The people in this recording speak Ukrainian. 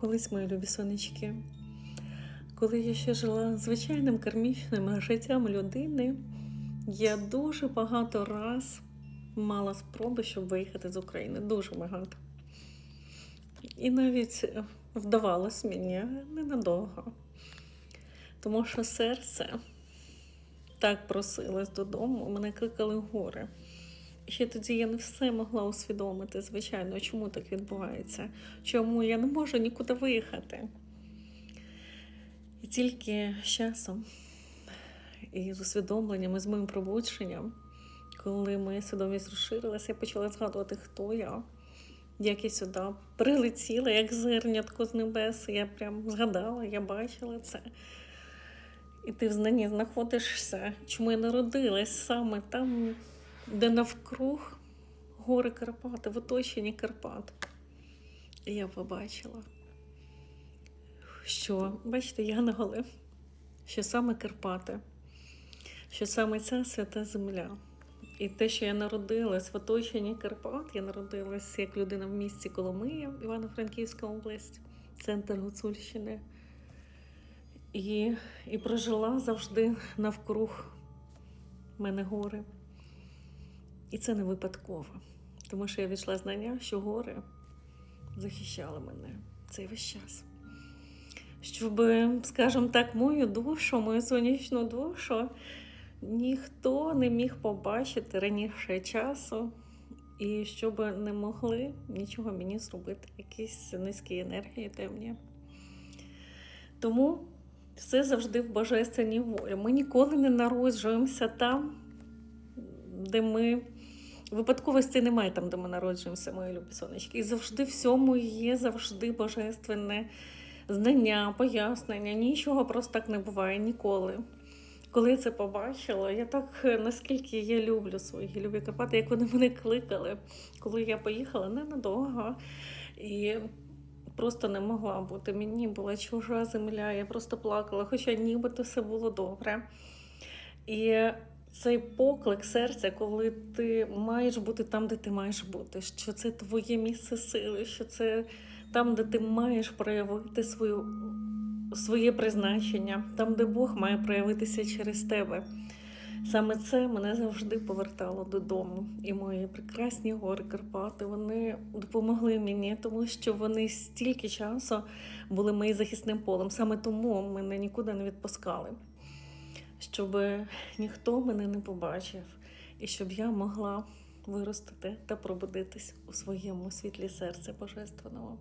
Колись мої любі сонечки, коли я ще жила звичайним кармічним життям людини, я дуже багато раз мала спроби, щоб виїхати з України. Дуже багато. І навіть е, вдавалось мені ненадовго. Тому що серце так просилось додому, мене кликали гори. Ще тоді я не все могла усвідомити, звичайно, чому так відбувається, чому я не можу нікуди виїхати. І тільки з часом і з усвідомленням, і з моїм пробудженням, коли моя свідомість розширилася, я почала згадувати, хто я, як я сюди прилетіла, як зернятко з небес. Я прям згадала, я бачила це. І ти в знанні знаходишся, чому я народилась саме там, де навкруг гори Карпати, в оточенні Карпат. І я побачила, що, бачите, янголи, що саме Карпати, що саме ця свята земля. І те, що я народилась в оточенні Карпат, я народилась як людина в місті Коломия, Івано-Франківська область, центр Гуцульщини. І, і прожила завжди навкруг мене гори. І це не випадково, тому що я відчула знання, що гори захищали мене цей весь час. Щоб, скажімо так, мою душу, мою сонячну душу ніхто не міг побачити раніше часу, і щоб не могли нічого мені зробити, якісь низькі енергії темні. Тому все завжди в божественній волі. Ми ніколи не народжуємося там, де ми. Випадковості немає там, де ми народжуємося, мої любі сонечки. І завжди всьому є завжди божественне знання, пояснення. Нічого просто так не буває ніколи. Коли я це побачила, я так наскільки я люблю свої любі Карпати, як вони мене кликали, коли я поїхала ненадовго. І просто не могла бути. Мені була чужа земля, я просто плакала, хоча нібито все було добре. І цей поклик серця, коли ти маєш бути там, де ти маєш бути, що це твоє місце сили, що це там, де ти маєш проявити свою, своє призначення, там, де Бог має проявитися через тебе. Саме це мене завжди повертало додому. І мої прекрасні гори Карпати вони допомогли мені, тому що вони стільки часу були моїм захисним полем. Саме тому мене нікуди не відпускали, щоб ніхто мене не побачив, і щоб я могла виростити та пробудитись у своєму світлі серця Божественного.